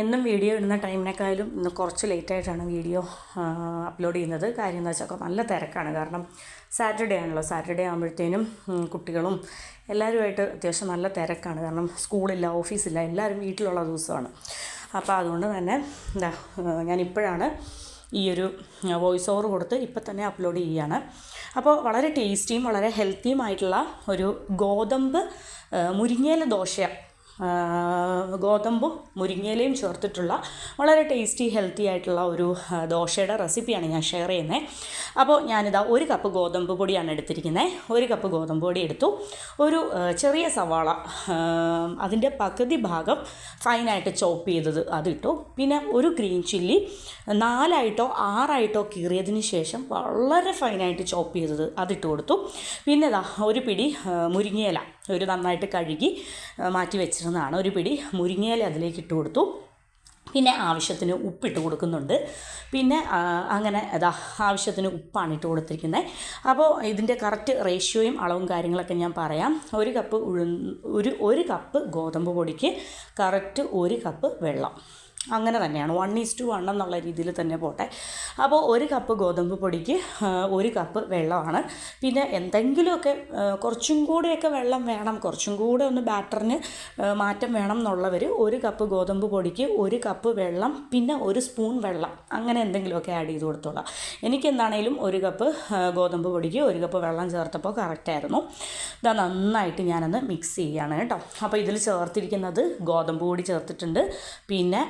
എന്നും വീഡിയോ ഇടുന്ന ടൈമിനേക്കാളും ഇന്ന് കുറച്ച് ലേറ്റായിട്ടാണ് വീഡിയോ അപ്ലോഡ് ചെയ്യുന്നത്. കാര്യം എന്ന് വെച്ചാൽ നല്ല തിരക്കാണ്. കാരണം സാറ്റർഡേ ആണല്ലോ. സാറ്റർഡേ ആകുമ്പോഴത്തേനും കുട്ടികളും എല്ലാവരുമായിട്ട് അത്യാവശ്യം നല്ല തിരക്കാണ്. കാരണം സ്കൂളില്ല ഓഫീസില്ല എല്ലാവരും വീട്ടിലുള്ള ദിവസമാണ്. അപ്പോൾ അതുകൊണ്ട് തന്നെ എന്താ ഞാനിപ്പോഴാണ് ഈ ഒരു വോയിസ് ഓവർ കൊടുത്ത് ഇപ്പം തന്നെ അപ്ലോഡ് ചെയ്യുകയാണ് അപ്പോൾ വളരെ ടേസ്റ്റിയും വളരെ ഹെൽത്തിയുമായിട്ടുള്ള ഒരു ഗോതമ്പ് മുരിങ്ങയില ദോശ ഗോതമ്പും മുരിങ്ങയിലയും ചേർത്തിട്ടുള്ള വളരെ ടേസ്റ്റി ഹെൽത്തി ആയിട്ടുള്ള ഒരു ദോശയുടെ റെസിപ്പിയാണ് ഞാൻ ഷെയർ ചെയ്യുന്നത് അപ്പോൾ ഞാനിതാ ഒരു കപ്പ് ഗോതമ്പ് പൊടിയാണ് എടുത്തിരിക്കുന്നത് ഒരു കപ്പ് ഗോതമ്പ് പൊടി എടുത്തു. ഒരു ചെറിയ സവാള അതിന്റെ പകുതി ഭാഗം ഫൈനായിട്ട് ചോപ്പ് ചെയ്തത് അതിട്ടു. പിന്നെ ഒരു ഗ്രീൻ ചില്ലി നാലായിട്ടോ ആറായിട്ടോ കീറിയതിന് ശേഷം വളരെ ഫൈനായിട്ട് ചോപ്പ് ചെയ്തത് അതിട്ട് കൊടുത്തു. പിന്നെ ഇതാ ഒരു പിടി മുരിങ്ങയില. ഒരു നന്നായിട്ട് കഴുകി മാറ്റി വെച്ചിരുന്നതാണ്. ഒരു പിടി മുരിങ്ങയില അതിലേക്ക് ഇട്ട് കൊടുത്തു. പിന്നെ ആവശ്യത്തിന് ഉപ്പിട്ട് കൊടുക്കുന്നുണ്ട്. പിന്നെ അങ്ങനെ അതാ ആവശ്യത്തിന് ഉപ്പാണ് ഇട്ട് കൊടുത്തിരിക്കുന്നത് അപ്പോൾ ഇതിന്റെ കറക്റ്റ് റേഷ്യോയും അളവും കാര്യങ്ങളൊക്കെ ഞാൻ പറയാം. ഒരു കപ്പ് ഉഴു ഒരു ഒരു കപ്പ് ഗോതമ്പ് പൊടിക്ക് കറക്റ്റ് ഒരു കപ്പ് വെള്ളം. അങ്ങനെ തന്നെയാണ്. വൺ ഈസ് ടു വൺ എന്നുള്ള രീതിയിൽ തന്നെ പോട്ടെ. അപ്പോൾ ഒരു കപ്പ് ഗോതമ്പ് പൊടിക്ക് ഒരു കപ്പ് വെള്ളമാണ്. പിന്നെ എന്തെങ്കിലുമൊക്കെ കുറച്ചും കൂടെയൊക്കെ വെള്ളം വേണം. കുറച്ചും കൂടെ ഒന്ന് ബാറ്ററിന് മാറ്റം വേണം എന്നുള്ളവർ ഒരു കപ്പ് ഗോതമ്പ് പൊടിക്ക് ഒരു കപ്പ് വെള്ളം പിന്നെ ഒരു സ്പൂൺ വെള്ളം. അങ്ങനെ എന്തെങ്കിലുമൊക്കെ ആഡ് ചെയ്ത് കൊടുത്തോളാം. എനിക്ക് എന്താണേലും ഒരു കപ്പ് ഗോതമ്പ് പൊടിക്ക് ഒരു കപ്പ് വെള്ളം ചേർത്തപ്പോൾ കറക്റ്റായിരുന്നു ഇതാ നന്നായിട്ട് ഞാനൊന്ന് മിക്സ് ചെയ്യുകയാണ് കേട്ടോ. അപ്പോൾ ഇതിൽ ചേർത്തിരിക്കുന്നത് ഗോതമ്പ് പൊടി ചേർത്തിട്ടുണ്ട്. പിന്നെ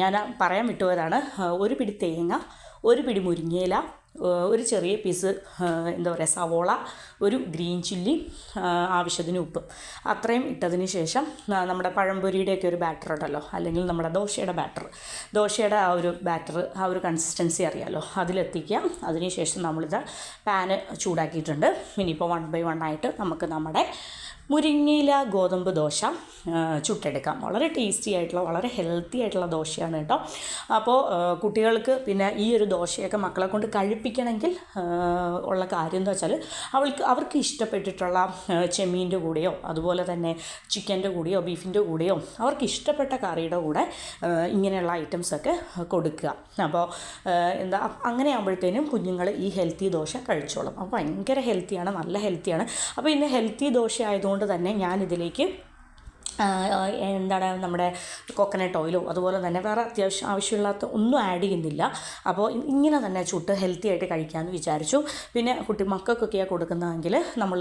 ഞാൻ പറയാൻ വിട്ടുപോയതാണ്. ഒരു പിടി തേങ്ങ ഒരു പിടി മുരിങ്ങയില ഒരു ചെറിയ പീസ് എന്താ പറയുക സവോള ഒരു ഗ്രീൻ ചില്ലി ആവശ്യത്തിന് ഉപ്പ്. അത്രയും ഇട്ടതിന് ശേഷം നമ്മുടെ പഴംപൊരിയുടെയൊക്കെ ഒരു ബാറ്റർ ഉണ്ടല്ലോ അല്ലെങ്കിൽ നമ്മുടെ ദോശയുടെ ബാറ്റർ. ദോശയുടെ ആ ഒരു ബാറ്റർ ആ ഒരു കൺസിസ്റ്റൻസി അറിയാമല്ലോ അതിലെത്തിക്കുക. അതിനുശേഷം നമ്മളിത് പാന് ചൂടാക്കിയിട്ടുണ്ട്. ഇനിയിപ്പോൾ വൺ ബൈ വൺ ആയിട്ട് നമുക്ക് നമ്മുടെ മുരിങ്ങയില ഗോതമ്പ് ദോശ ചുട്ടെടുക്കാം. വളരെ ടേസ്റ്റി ആയിട്ടുള്ള വളരെ ഹെൽത്തി ആയിട്ടുള്ള ദോശയാണ് കേട്ടോ. അപ്പോൾ കുട്ടികൾക്ക് പിന്നെ ഈ ഒരു ദോശയൊക്കെ മക്കളെ കൊണ്ട് കഴിപ്പിക്കണമെങ്കിൽ ഉള്ള കാര്യം എന്താ വെച്ചാൽ അവൾക്ക് അവർക്ക് ഇഷ്ടപ്പെട്ടിട്ടുള്ള ചെമ്മീന്റെ കൂടെയോ അതുപോലെ തന്നെ ചിക്കന്റെ കൂടെയോ ബീഫിന്റെ കൂടെയോ അവർക്ക് ഇഷ്ടപ്പെട്ട കറിയുടെ കൂടെ ഇങ്ങനെയുള്ള ഐറ്റംസൊക്കെ കൊടുക്കുക. അപ്പോൾ എന്താ അങ്ങനെ ആകുമ്പോഴത്തേനും കുഞ്ഞുങ്ങൾ ഈ ഹെൽത്തി ദോശ കഴിച്ചോളും. അപ്പോൾ ഭയങ്കര ഹെൽത്തിയാണ് നല്ല ഹെൽത്തിയാണ് അപ്പോൾ ഇന്ന് ഹെൽത്തി ദോശ ആയതുകൊണ്ട് തന്നെ ഞാനിതിലേക്ക് എന്താണ് നമ്മുടെ കോക്കനട്ട് ഓയിലോ അതുപോലെ തന്നെ വേറെ അത്യാവശ്യം ആവശ്യമില്ലാത്ത ഒന്നും ആഡ് ചെയ്യുന്നില്ല. അപ്പോൾ ഇങ്ങനെ തന്നെ ചുട്ട് ഹെൽത്തി ആയിട്ട് കഴിക്കാമെന്ന് വിചാരിച്ചു. പിന്നെ കുട്ടി മക്കൾക്കൊക്കെയാണ് കൊടുക്കുന്നതെങ്കിൽ നമ്മൾ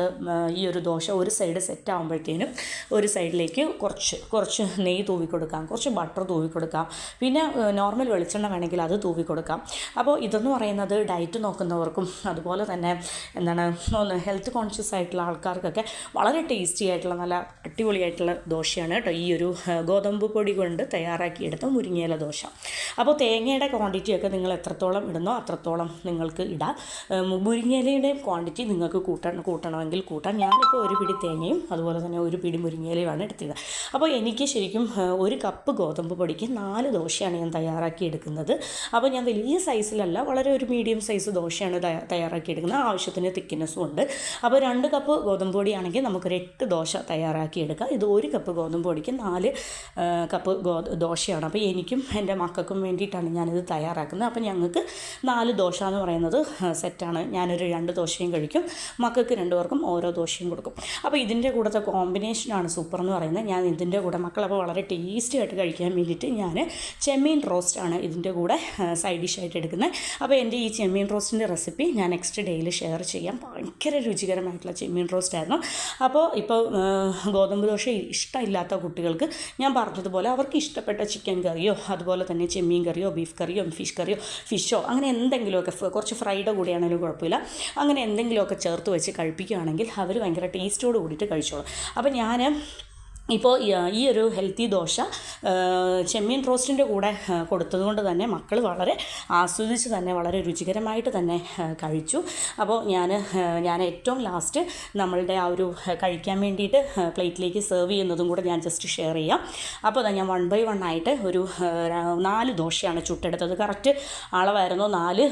ഈ ഒരു ദോശ ഒരു സൈഡ് സെറ്റ് ആകുമ്പോഴത്തേനും ഒരു സൈഡിലേക്ക് കുറച്ച് കുറച്ച് നെയ്യ് തൂവി കൊടുക്കാം കുറച്ച് ബട്ടർ തൂവി കൊടുക്കാം. പിന്നെ നോർമൽ വെളിച്ചെണ്ണ വേണമെങ്കിൽ അത് തൂവി കൊടുക്കാം. അപ്പോൾ ഇതെന്ന് പറയുന്നത് ഡയറ്റ് നോക്കുന്നവർക്കും അതുപോലെ തന്നെ എന്താണ് ഹെൽത്ത് കോൺഷ്യസ് ആയിട്ടുള്ള ആൾക്കാർക്കൊക്കെ വളരെ ടേസ്റ്റി ആയിട്ടുള്ള നല്ല അടിപൊളിയായിട്ടുള്ള ദോശയാണ് കേട്ടോ. ഈ ഒരു ഗോതമ്പ് പൊടി കൊണ്ട് തയ്യാറാക്കിയെടുത്ത മുരിങ്ങയില ദോശ. അപ്പോൾ തേങ്ങയുടെ ക്വാണ്ടിറ്റിയൊക്കെ നിങ്ങൾ എത്രത്തോളം ഇടുന്നോ അത്രത്തോളം നിങ്ങൾക്ക് ഇടാം. മുരിങ്ങയിലയുടെ ക്വാണ്ടിറ്റി നിങ്ങൾക്ക് കൂട്ടണം കൂട്ടണമെങ്കിൽ കൂട്ടാം. ഞാനിപ്പോൾ ഒരു പിടി തേങ്ങയും അതുപോലെ തന്നെ ഒരു പിടി മുരിങ്ങയിലയുമാണ് എടുത്തത് അപ്പോൾ എനിക്ക് ശരിക്കും ഒരു കപ്പ് ഗോതമ്പ് പൊടിക്ക് നാല് ദോശയാണ് ഞാൻ തയ്യാറാക്കി എടുക്കുന്നത് അപ്പോൾ ഞാൻ വലിയ സൈസിലല്ല വളരെ ഒരു മീഡിയം സൈസ് ദോശയാണ് തയ്യാ- തയ്യാറാക്കി എടുക്കുന്നത് ആവശ്യത്തിന് തിക്നെസ്സും ഉണ്ട്. അപ്പോൾ രണ്ട് കപ്പ് ഗോതമ്പ് പൊടിയാണെങ്കിൽ നമുക്കൊരു എട്ട് ദോശ തയ്യാറാക്കി എടുക്കാം ഇത് ഒരു കപ്പ് ഗോതമ്പ് പൊടിക്ക് നാല് കപ്പ് ഗോ ദോശയാണ്. അപ്പോൾ എനിക്കും എന്റെ മക്കൾക്കും വേണ്ടിയിട്ടാണ് ഞാനിത് തയ്യാറാക്കുന്നത്. അപ്പോൾ ഞങ്ങൾക്ക് നാല് ദോശ എന്ന് പറയുന്നത് സെറ്റാണ്. ഞാനൊരു രണ്ട് ദോശയും കഴിക്കും മക്കൾക്ക് രണ്ടുപേർക്കും ഓരോ ദോശയും കൊടുക്കും. അപ്പോൾ ഇതിന്റെ കൂടത്തെ കോമ്പിനേഷനാണ് സൂപ്പർ എന്ന് പറയുന്നത്. ഞാൻ ഇതിന്റെ കൂടെ മക്കളപ്പോൾ വളരെ ടേസ്റ്റി ആയിട്ട് കഴിക്കാൻ വേണ്ടിയിട്ട് ഞാൻ ചെമ്മീൻ റോസ്റ്റാണ് ഇതിന്റെ കൂടെ സൈഡ് ഡിഷായിട്ട് എടുക്കുന്നത്. അപ്പോൾ എന്റെ ഈ ചെമ്മീൻ റോസ്റ്റിന്റെ റെസിപ്പി ഞാൻ നെക്സ്റ്റ് ഡേയിൽ ഷെയർ ചെയ്യാം. ഭയങ്കര രുചികരമായിട്ടുള്ള ചെമ്മീൻ റോസ്റ്റ് ആയിരുന്നു. അപ്പോൾ ഇപ്പോൾ ആ, ഗോതമ്പ് ദോശ ഇഷ്ടമില്ലാത്ത കുട്ടികൾക്ക് ഞാൻ പറഞ്ഞതുപോലെ അവർക്ക് ഇഷ്ടപ്പെട്ട ചിക്കൻ കറിയോ അതുപോലെ തന്നെ ചെമ്മീൻ കറിയോ ബീഫ് കറിയോ ഫിഷ് കറിയോ ഫിഷോ അങ്ങനെ എന്തെങ്കിലുമൊക്കെ കുറച്ച് ഫ്രൈഡ് കൂടിയാണെങ്കിലും കുഴപ്പമില്ല. അങ്ങനെ എന്തെങ്കിലുമൊക്കെ ചേർത്ത് വെച്ച് കഴിപ്പിക്കുകയാണെങ്കിൽ അവർ ഭയങ്കര ടേസ്റ്റോട് കൂടിയിട്ട് കഴിച്ചോളും. അപ്പോൾ ഞാൻ ഇപ്പോൾ ഈ ഒരു ഹെൽത്തി ദോശ ചെമ്മീൻ റോസ്റ്റിന്റെ കൂടെ കൊടുത്തതുകൊണ്ട് കൊടുത്തത് കൊണ്ട് തന്നെ മക്കൾ വളരെ ആസ്വദിച്ച് തന്നെ വളരെ രുചികരമായിട്ട് തന്നെ കഴിച്ചു. അപ്പോൾ ഞാൻ ഞാൻ ഏറ്റവും ലാസ്റ്റ് നമ്മളുടെ ആ ഒരു കഴിക്കാൻ വേണ്ടിയിട്ട് പ്ലേറ്റിലേക്ക് സെർവ് ചെയ്യുന്നതും കൂടെ ഞാൻ ജസ്റ്റ് ഷെയർ ചെയ്യാം. അപ്പോൾ അതാ ഞാൻ വൺ ബൈ വൺ ആയിട്ട് ഒരു നാല് ദോശയാണ് ചുട്ടെടുത്തത്. കറക്റ്റ് അളവായിരുന്നു നാല്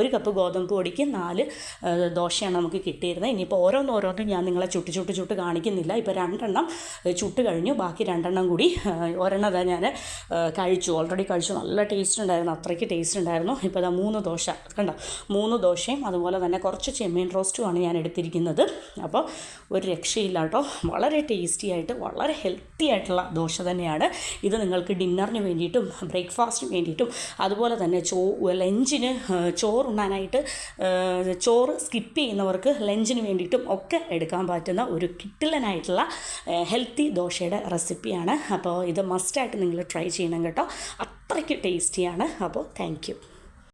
ഒരു കപ്പ് ഗോതമ്പ് പൊടിക്ക് നാല് ദോശയാണ് നമുക്ക് കിട്ടിയിരുന്നത്. ഇനിയിപ്പോൾ ഓരോന്നോരോന്നും ഞാൻ നിങ്ങളെ ചുട്ട് ചുട്ട് ചുട്ട് കാണിക്കുന്നില്ല. ഇപ്പോൾ രണ്ടെണ്ണം ചുട്ട് കഴിഞ്ഞു. ബാക്കി രണ്ടെണ്ണം കൂടി ഒരെണ്ണം ഞാൻ കഴിച്ചു. ഓൾറെഡി കഴിച്ചു. നല്ല ടേസ്റ്റ് ഉണ്ടായിരുന്നു. അത്രയ്ക്ക് ടേസ്റ്റ് ഉണ്ടായിരുന്നു. ഇപ്പോൾ അതാ മൂന്ന് ദോശ. കണ്ടോ? മൂന്ന് ദോശയും അതുപോലെ തന്നെ കുറച്ച് ചെമ്മീൻ റോസ്റ്റുമാണ് ഞാൻ എടുത്തിരിക്കുന്നത്. അപ്പോൾ ഒരു രക്ഷയില്ല കേട്ടോ. വളരെ ടേസ്റ്റി ആയിട്ട് വളരെ ഹെൽത്തി ആയിട്ടുള്ള ദോശ തന്നെയാണ്. ഇത് നിങ്ങൾക്ക് ഡിന്നറിന് വേണ്ടിയിട്ടും ബ്രേക്ക്ഫാസ്റ്റിന് വേണ്ടിയിട്ടും അതുപോലെ തന്നെ ചോ ലഞ്ചിന് ചോറുണ്ണാനായിട്ട് ചോറ് സ്കിപ്പ് ചെയ്യുന്നവർക്ക് ലഞ്ചിന് വേണ്ടിയിട്ടും ഒക്കെ എടുക്കാൻ പറ്റുന്ന ഒരു കിട്ടിലനായിട്ടുള്ള ഹെൽത്തി ദോശയുടെ റെസിപ്പിയാണ്. അപ്പോൾ ഇത് മസ്റ്റായിട്ട് നിങ്ങൾ ട്രൈ ചെയ്യണം കേട്ടോ. അത്രയ്ക്ക് ടേസ്റ്റിയാണ് അപ്പോൾ താങ്ക്